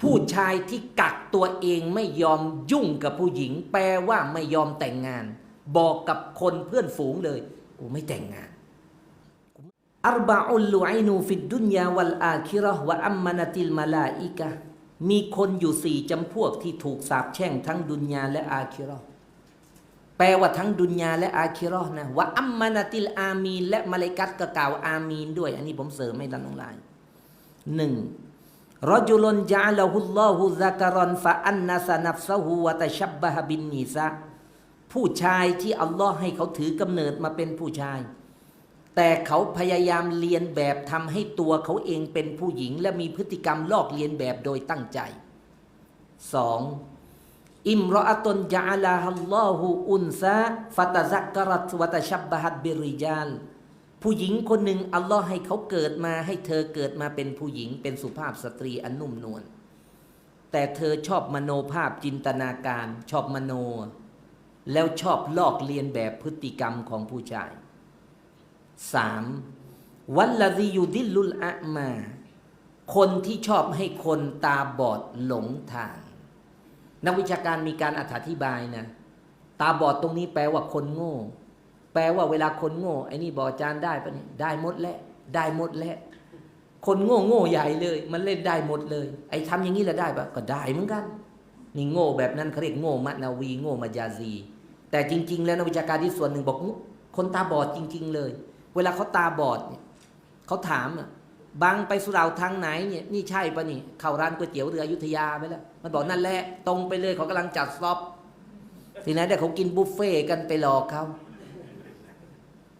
ผู้ชายที่กักตัวเองไม่ยอมยุ่งกับผู้หญิง แปลว่าไม่ยอมแต่งงาน บอกกับคนเพื่อนฝูงเลย กูไม่แต่งงานอัรบะอุลลุไอนูฟิดดุนยาวัลอาคิราะห์วะอัมมานาติลมาลาอิกะมีคนอยู่สี่จำพวกที่ถูกสาปแช่งทั้งดุนยาและอาคิราะห์แปลว่าทั้งดุนยาและอาคิราะห์นะวะอัมมานาติลอามีนและมาเลกัตก็กล่าวอามีนด้วย อันนี้ผมเสริมให้ท่านทั้งหลายหนึ่ง รจุลนจาละฮุลลอฮุซะกรอนฟะอันนัสนัฟซะฮูวะตะชับบะฮบินนิซะผู้ชายที่อัลลอฮ์ให้เขาถือกำเนิดมาเป็นผู้ชาย แต่เขาพยายามเรียนแบบทำให้ตัวเขาเองเป็นผู้หญิง และมีพฤติกรรมลอกเลียนแบบโดยตั้งใจสองอิมรออะตนจาลาฮัลลอฮุอุนซาฟะตะซักกะรัตวะตะชับบะฮัดบิริจาล ผู้หญิงคนหนึ่งอัลลอฮ์ให้เขาเกิดมาให้เธอเกิดมาเป็นผู้หญิง เป็นสุภาพสตรีอันนุ่มนวลแต่เธอชอบมโนภาพจินตนาการ ชอบมโน แล้วชอบลอกเลียนแบบพฤติกรรมของผู้ชายสามวัลลซียูดิลุลอะมา คนที่ชอบให้คนตาบอดหลงทาง นักวิชาการมีการอธิบายนะ ตาบอดตรงนี้แปลว่าคนโง่ แปลว่าเวลาคนโง่ไอ้นี่บอกอาจารย์ได้ปะเนี่ยได้หมดแล้วได้หมดแล้วคนโง่โง่ใหญ่เลย มันเล่นได้หมดเลย ไอ้ทำอย่างนี้แล้วได้ปะก็ได้เหมือนกัน นี่โง่แบบนั้นเขาเรียกโง่มะนาวีโง่มายาซี แต่จริง ๆ แล้วนักวิชาการที่ส่วนหนึ่งบอกคนตาบอดจริง ๆ เลย เวลาเขาตาบอดเนี่ยเขาถามอะบางไปสุราทางไหนเนี่ยนี่ใช่ปะนี่เข้าร้านก๋วยเตี๋ยวเรืออยุธยาไปแล้วมันบอกนั่นแหละตรงไปเลยเขากำลังจัดซอฟทีนั้นเดี๋ยวเขากินบุฟเฟ่กันไปหลอกเขา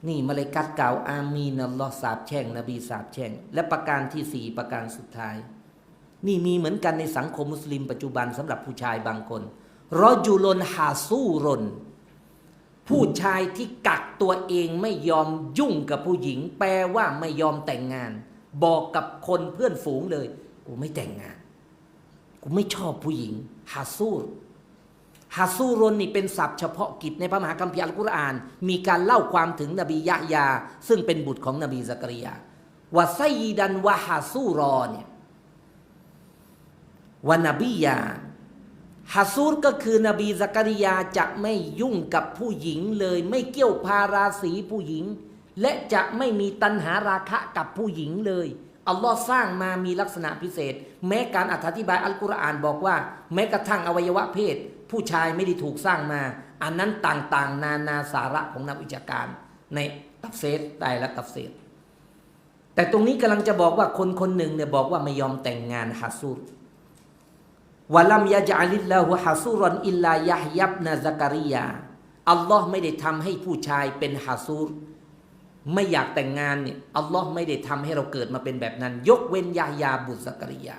นี่มาเลยกัดกล่าวอามีนัลลอฮ์สาบแช่ง นบีสาบแช่ง และประการที่สี่ประการสุดท้าย นี่มีเหมือนกันในสังคมมุสลิมปัจจุบันสำหรับผู้ชายบางคนรอจูลนฮาซูรน ผู้ชายที่กักตัวเองไม่ยอมยุ่งกับผู้หญิง แปลว่าไม่ยอมแต่งงาน บอกกับคนเพื่อนฝูงเลยกูไม่แต่งงานกูไม่ชอบผู้หญิงฮาซูร ฮาซูรนนี่เป็นศัพท์เฉพาะกิจในพระมหาคัมภีร์อัลกุรอาน มีการเล่าความถึงนบียะยา ซึ่งเป็นบุตรของนบีซักริยาวะไซดันวะฮาซูรอเนี่ยวะนบียาฮัสซูรก็คือนบีซักริยาจะไม่ยุ่งกับผู้หญิงเลย ไม่เกี่ยวพาราศีผู้หญิง และจะไม่มีตัณหาราคะกับผู้หญิงเลย อัลลอฮ์สร้างมามีลักษณะพิเศษ แม้การอธิบายอัลกุรอานบอกว่า แม้กระทั่งอวัยวะเพศ ผู้ชายไม่ได้ถูกสร้างมา อันนั้นต่างๆ นานาสาระของนักวิชาการ ในตัฟเซตแต่ละตัฟเซตแต่ตรงนี้กำลังจะบอกว่าคนคนหนึ่งเนี่ยบอกว่าไม่ยอมแต่งงานฮัสซูรวะลัมยะจาลิลลาหุฮัซูรอนอิลลายะยับนาซักริยาอัลลอฮ์ไม่ได้ทำให้ผู้ชายเป็นฮัซูร ไม่อยากแต่งงานเนี่ยอัลลอฮ์ไม่ได้ทำให้เราเกิดมาเป็นแบบนั้น ยกเว้นยาฮยาบุตรสักริยา